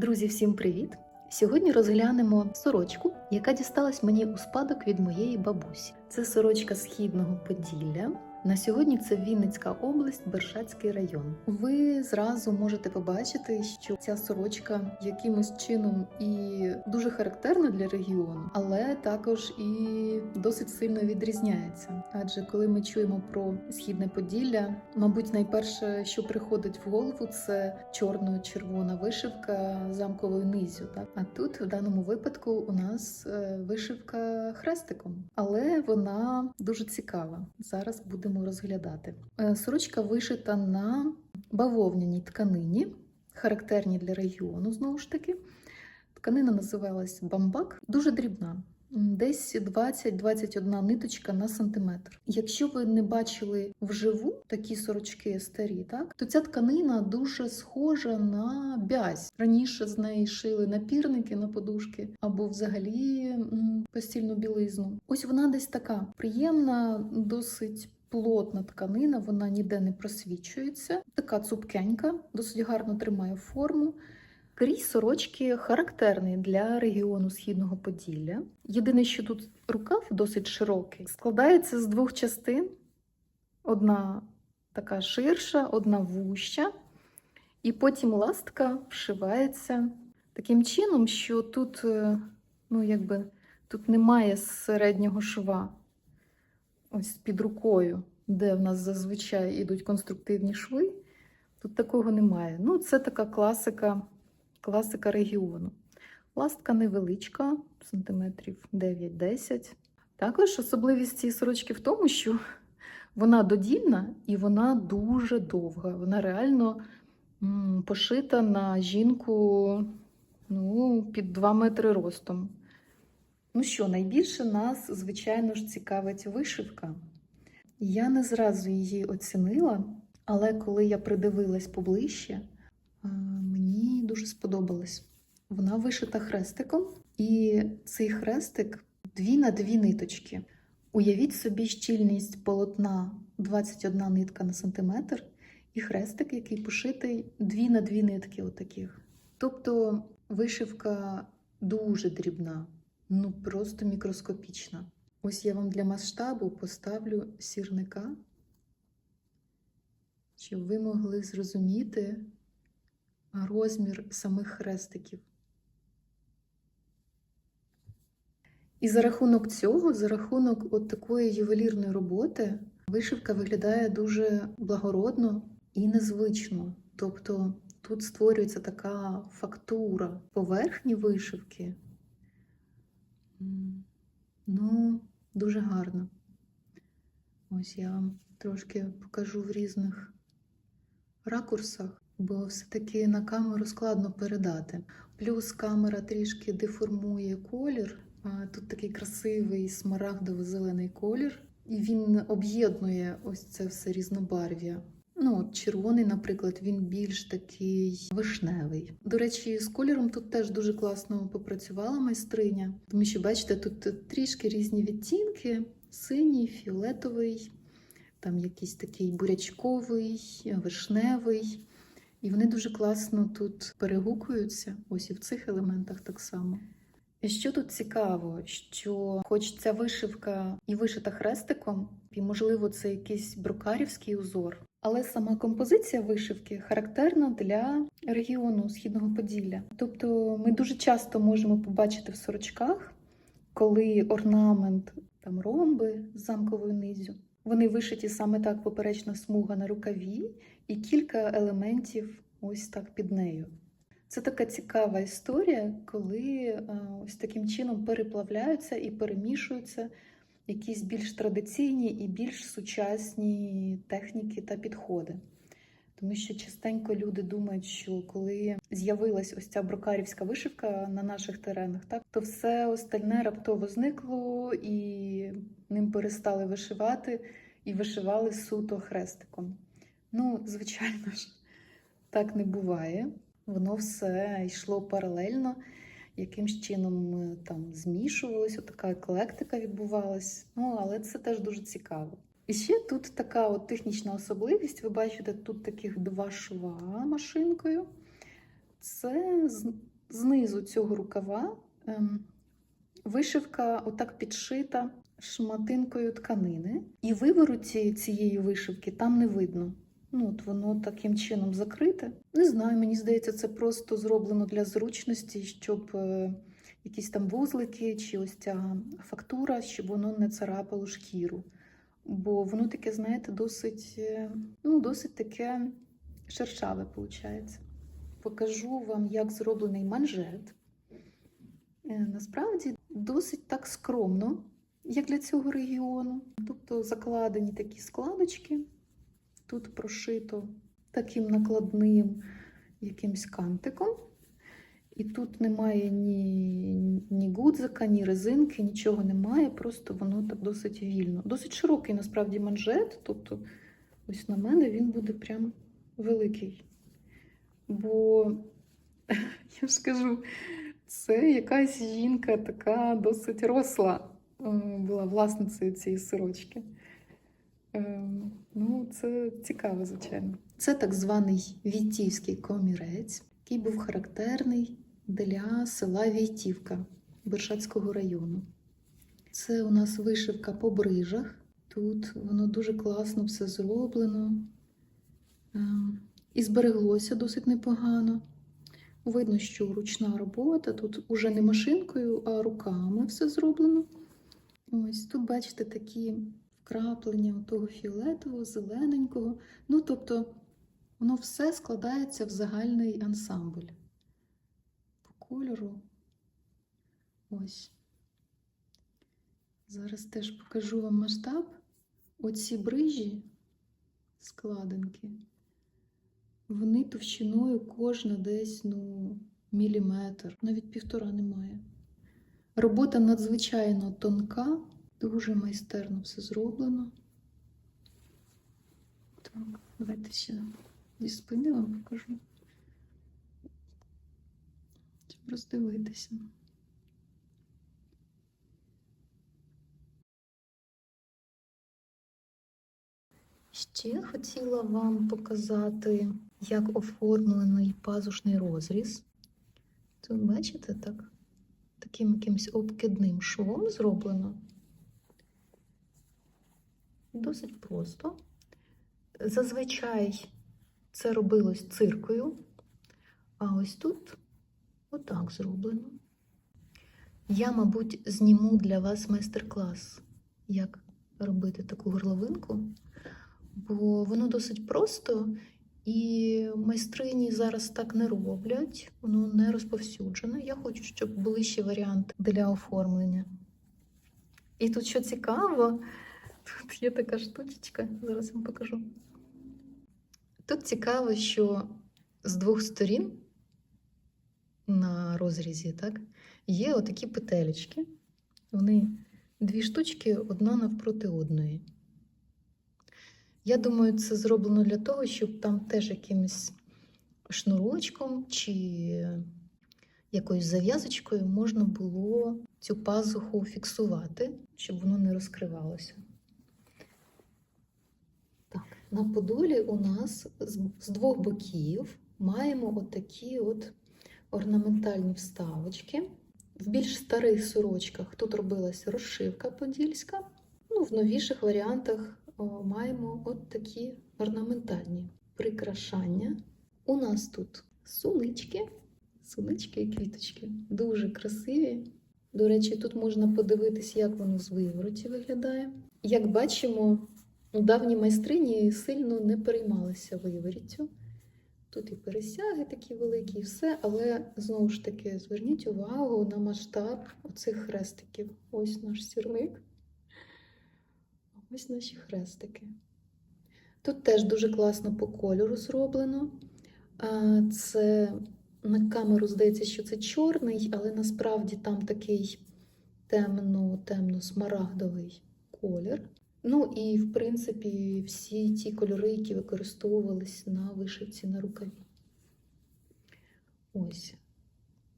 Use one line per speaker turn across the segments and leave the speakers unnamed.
Друзі, всім привіт! Сьогодні розглянемо сорочку, яка дісталась мені у спадок від моєї бабусі. Це сорочка східного Поділля. На сьогодні це Вінницька область, Бершацький район. Ви зразу можете побачити, що ця сорочка якимось чином і дуже характерна для регіону, але також і досить сильно відрізняється. Адже коли ми чуємо про східне Поділля, мабуть, найперше, що приходить в голову, це чорно-червона вишивка замковою низю. Так а тут в даному випадку у нас е, вишивка хрестиком, але вона дуже цікава. Зараз будемо розглядати. Е, Сорочка вишита на бавовняній тканині, характерній для регіону знову ж таки. Тканина називалась бамбак, дуже дрібна. Десь 20-21 ниточка на сантиметр. Якщо ви не бачили вживу такі сорочки старі, так то ця тканина дуже схожа на бязь. Раніше з неї шили напірники на подушки або взагалі постільну білизну. Ось вона десь така приємна, досить. Плотна тканина, вона ніде не просвічується. Така цупкенька, досить гарно тримає форму. Крій сорочки характерний для регіону східного Поділля. Єдине, що тут рукав досить широкий, складається з двох частин: одна така ширша, одна вуща, і потім ластка вшивається таким чином, що тут, е, ну, якби, тут немає середнього шва. Ось під рукою, де в нас зазвичай ідуть конструктивні шви. Тут такого немає. Ну, це така класика класика регіону. Ластка невеличка, сантиметрів 9-10. Також особливість цієї сорочки в тому, що вона додільна і вона дуже довга. Вона реально пошита на жінку ну, під 2 метри ростом. Ну що, найбільше нас, звичайно ж, цікавить вишивка. Я не зразу її оцінила, але коли я придивилась поближче, Мені дуже сподобалось. Вона вишита хрестиком, і цей хрестик дві на дві ниточки. Уявіть собі щільність полотна 21 нитка на сантиметр, і хрестик, який пошитий дві на дві нитки. Отаких. Тобто вишивка дуже дрібна, ну просто мікроскопічна. Ось я вам для масштабу поставлю сірника, щоб ви могли зрозуміти розмір самих хрестиків. І за рахунок цього, за рахунок от такої ювелірної роботи, вишивка виглядає дуже благородно і незвично. Тобто тут створюється така фактура поверхні вишивки. Ну, дуже гарно. Ось я вам трошки покажу в різних ракурсах бо все-таки на камеру складно передати. Плюс камера трішки деформує колір. Тут такий красивий смарагдово-зелений колір, і він об'єднує ось це все різнобарв'я. Ну, червоний, наприклад, він більш такий вишневий. До речі, з кольором тут теж дуже класно попрацювала майстриня, тому що, бачите, тут трішки різні відтінки: синій, фіолетовий, там якийсь такий бурячковий, вишневий. І вони дуже класно тут перегукуються, ось і в цих елементах так само. І що тут цікаво, що хоч ця вишивка і вишита хрестиком, і, можливо, це якийсь брукарівський узор, але сама композиція вишивки характерна для регіону Східного Поділля. Тобто ми дуже часто можемо побачити в сорочках, коли орнамент там ромби з замковою низю. Вони вишиті саме так поперечна смуга на рукаві і кілька елементів ось так під нею. Це така цікава історія, коли е, ось таким чином переплавляються і перемішуються якісь більш традиційні і більш сучасні техніки та підходи. Тому що частенько люди думають, що коли з'явилась ось ця брокарівська вишивка на наших теренах, так то все остальне раптово зникло і ним перестали вишивати і вишивали суто хрестиком. Ну, звичайно ж, так не буває. Воно все йшло паралельно, якимсь чином е, там змішувалося, така еклектика відбувалась. Ну, але це теж дуже цікаво. І ще тут така от технічна особливість. Ви бачите, тут таких два шва машинкою. Це знизу цього рукава ем, вишивка отак підшита шматинкою тканини. І вивороті цієї вишивки там не видно. Ну, от воно таким чином закрите. Не знаю, мені здається, це просто зроблено для зручності, щоб е, якісь там вузлики чи ось ця фактура, щоб воно не царапало шкіру. Бо воно таке, знаєте, досить, е, ну, досить таке шершаве, виходить. Покажу вам, як зроблений манжет. Е, Насправді досить так скромно, як для цього регіону. Тобто закладені такі складочки, тут прошито таким накладним якимсь кантиком. І тут немає ні, ні гудзика, ні резинки, нічого немає, просто воно так досить вільно. Досить широкий насправді манжет. Тобто, ось на мене він буде прям великий. Бо я ж скажу, це якась жінка така досить росла була власницею цієї сорочки. Ну, це цікаво, звичайно. Це так званий Війтівський комірець, який був характерний для села Війтівка Бершацького району. Це у нас вишивка по брижах. Тут воно дуже класно все зроблено. Е, І збереглося досить непогано. Видно, що ручна робота, тут уже не машинкою, а руками все зроблено. Ось тут, бачите, такі вкраплення того фіолетового, зелененького. Ну, тобто, воно все складається в загальний ансамбль. По кольору. Ось. Зараз теж покажу вам масштаб. Оці брижі, складинки, вони товщиною кожна десь ну, міліметр, навіть півтора немає. Робота надзвичайно тонка, дуже майстерно все зроблено. Так, давайте ще зі спини вам покажу. Щоб роздивитися. Ще хотіла вам показати, як оформлений пазушний розріз. Тут, бачите, так, таким якимось обкидним швом зроблено. Досить просто. Зазвичай це робилось циркою, а ось тут отак зроблено. Я, мабуть, зніму для вас майстер-клас, як робити таку горловинку бо воно досить просто, і майстрині зараз так не роблять, воно не розповсюджене. Я хочу, щоб були ще варіанти для оформлення. І тут що цікаво, тут є така штучечка, зараз вам покажу. Тут цікаво, що з двох сторін на розрізі так, є отакі петелечки. Вони дві штучки одна навпроти одної. Я думаю, це зроблено для того, щоб там теж якимось шнурочком чи якоюсь зав'язочкою можна було цю пазуху фіксувати, щоб воно не розкривалося. На подолі у нас з, двох боків маємо отакі от орнаментальні вставочки. В більш старих сорочках тут робилася розшивка подільська. Ну, в новіших варіантах маємо от такі орнаментальні прикрашання. У нас тут сунички, сунички і квіточки. Дуже красиві. До речі, тут можна подивитись, як воно з вивороті виглядає. Як бачимо, давні майстрині сильно не переймалися вивороттю. Тут і пересяги такі великі, і все, але знову ж таки зверніть увагу на масштаб оцих хрестиків. Ось наш сірник. Ось наші хрестики. Тут теж дуже класно по кольору зроблено. Це на камеру здається, що це чорний, але насправді там такий темно-темно-смарагдовий колір. Ну і, в принципі, всі ті кольори, які використовувались на вишивці на рукаві. Ось.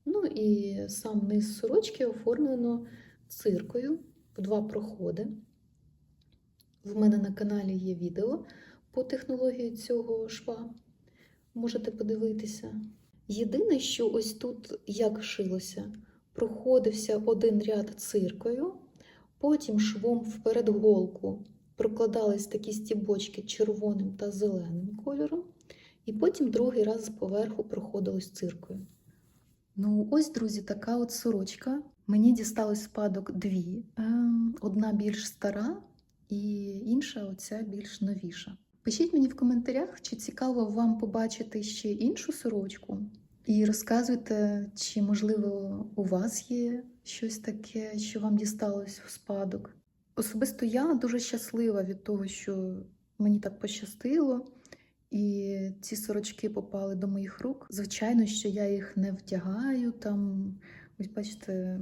Ну і сам низ сорочки оформлено циркою в два проходи. В мене на каналі є відео по технології цього шва. Можете подивитися. Єдине, що ось тут як шилося, проходився один ряд циркою, потім швом вперед голку прокладались такі стібочки червоним та зеленим кольором, і потім другий раз поверху проходилось циркою. Ну, ось, друзі, така от сорочка. Мені дісталось спадок дві. Ем, Одна більш стара, і інша оця більш новіша. Пишіть мені в коментарях, чи цікаво вам побачити ще іншу сорочку. І розказуйте, чи, можливо, у вас є щось таке, що вам дісталось в спадок. Особисто я дуже щаслива від того, що мені так пощастило, і ці сорочки попали до моїх рук. Звичайно, що я їх не вдягаю там. Ось бачите,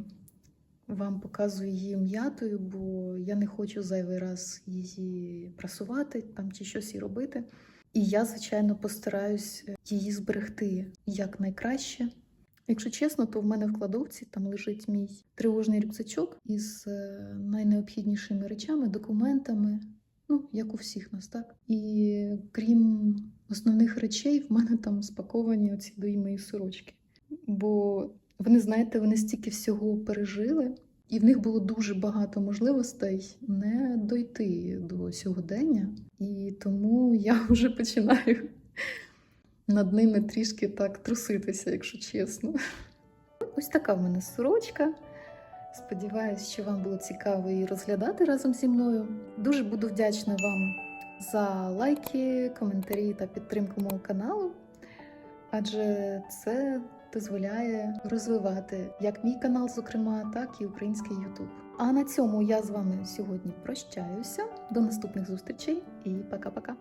вам показую її м'ятою, бо я не хочу зайвий раз її прасувати там чи щось і робити. І я, звичайно, постараюсь її зберегти якнайкраще. Якщо чесно, то в мене в кладовці там лежить мій тривожний рюкзачок із е, найнеобхіднішими речами, документами, ну, як у всіх нас, так? І крім основних речей, в мене там спаковані оці дві мої сорочки. Бо вони, знаєте, вони стільки всього пережили, і в них було дуже багато можливостей не дойти до сьогодення. І тому я вже починаю над ними трішки так труситися, якщо чесно. Ось така в мене сорочка. Сподіваюсь, що вам було цікаво її розглядати разом зі мною. Дуже буду вдячна вам за лайки, коментарі та підтримку мого каналу, адже це дозволяє розвивати як мій канал, зокрема, так і український Ютуб. А на цьому я з вами сьогодні прощаюся. До наступних зустрічей і пока-пока.